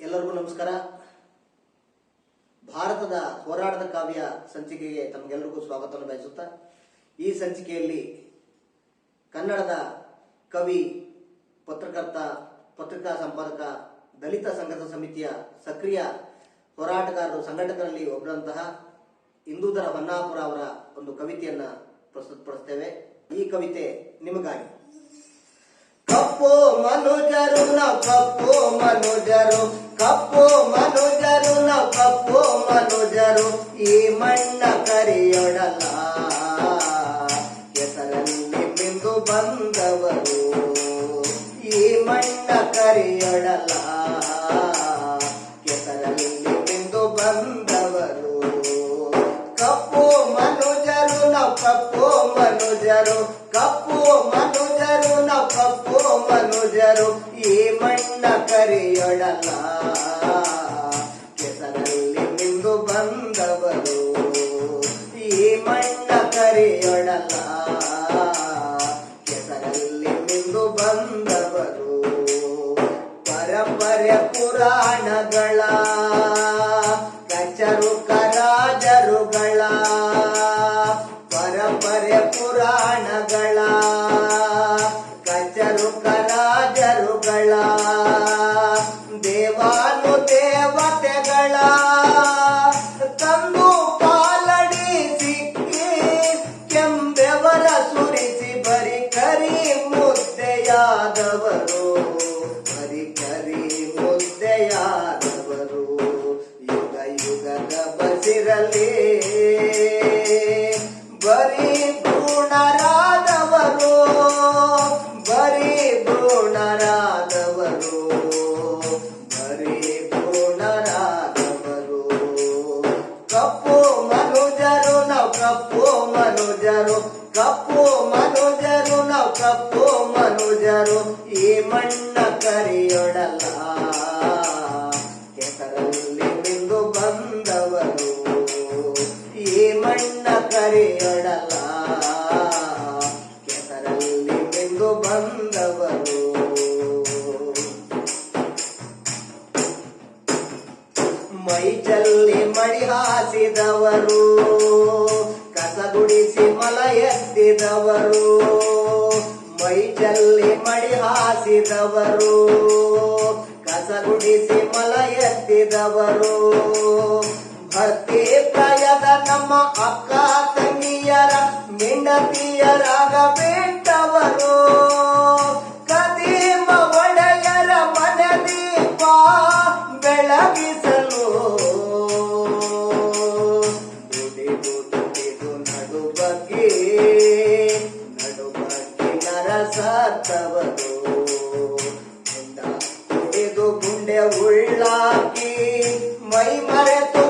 ಎಲ್ಲರಿಗೂ ನಮಸ್ಕಾರ. ಭಾರತದ ಹೋರಾಟದ ಕಾವ್ಯ ಸಂಚಿಕೆಗೆ ತಮಗೆಲ್ಲರಿಗೂ ಸ್ವಾಗತವನ್ನು ಬಯಸುತ್ತಾ, ಈ ಸಂಚಿಕೆಯಲ್ಲಿ ಕನ್ನಡದ ಕವಿ, ಪತ್ರಕರ್ತ, ಪತ್ರಿಕಾ ಸಂಪಾದಕ, ದಲಿತ ಸಂಘದ ಸಮಿತಿಯ ಸಕ್ರಿಯ ಹೋರಾಟಗಾರರು, ಸಂಘಟಕರಲ್ಲಿ ಒಬ್ಬರಂತಹ ಹಿಂದೂಧರ ಹೊನ್ನಾಪುರ ಅವರ ಒಂದು ಕವಿತೆಯನ್ನು ಪ್ರಸ್ತುತಪಡಿಸ್ತೇವೆ. ಈ ಕವಿತೆ ನಿಮಗಾಗಿ. ಕಪ್ಪು ಮನುಜರು ನಾವು ಕಪ್ಪು ಮನುಜರು ಕಪ್ಪು ಮನುಜರು ನಾವು ಕಪ್ಪು ಮನುಜರು ಈ ಮಣ್ಣ ಕರಿಯೊಡಲ ಹೆಸರಲ್ಲಿ ಮಿಂದು ಬಂದವರು ಈ ಮಣ್ಣ ಕರಿಯೊಡಲ ಹೆಸರಲ್ಲಿ ಮಿಂದು ಬಂದವರು ಕಪ್ಪು ಮನುಜರು ನಾವು ಕಪ್ಪು ಮನುಜರು ಕಪ್ಪು ಮನುಜರು ನಾವು ಕಪ್ಪು ಮನುಜರು ಈ ಮಣ್ಣ ಕರಿಯೊಡಲ ಮುದ್ದೆಯಾದವರು ಬರಿ ಕರಿ ಮುದ್ದೆಯಾದವರು ಯುಗ ಯುಗದ ಬಸಿರಲಿ. ಬರೀ ಭ್ರೂಣರಾದವರು ಬರೀ ಭ್ರೂಣರಾದವರು ಬರೀ ಭ್ರೂಣರಾದವರು. ಕಪ್ಪು ಮನುಜರು, ನಾವು ಕಪ್ಪು ಮನುಜರು ಕಪ್ಪು ಮನುಜರು, ನಾವು ಕಪ್ಪು ಮನುಜರು ಈ ಮಣ್ಣ ಕರೆಯೊಡಲ್ಲ. ಕೆಸರಲ್ಲಿ ನಿಂದು ಬಂದವರು ಈ ಮಣ್ಣ ಕರೆಯೊಡಲ್ಲ. ಕೆಸರಲ್ಲಿ ಬಂದವರು. ಮೈ ಹಾಸಿದವರು, ಕಸ ಗುಡಿಸಿ ಮಲ ಎತ್ತಿದವರು. ಮೈ ಮಡಿ ಹಾಸಿದವರು ಕಸ ಗುಡಿಸಿ ಮಲ ಎತ್ತಿದವರು. ಭಕ್ತಿ ಪ್ರಾಯದ ನಮ್ಮ ಅಕ್ಕ ತಂಗಿಯರ ಮಿಂಡತಿಯರಾಗಬೇಕವರು ಕದೀಮ ಒಡೆಯರ ಮನೆ ದೀಪ ನರಸತ್ತವರು ಮುಂಡ ಕುಡಿದು ಗುಂಡೆ ಉಳ್ಳಾಕಿ ಮೈ ಮರೆತು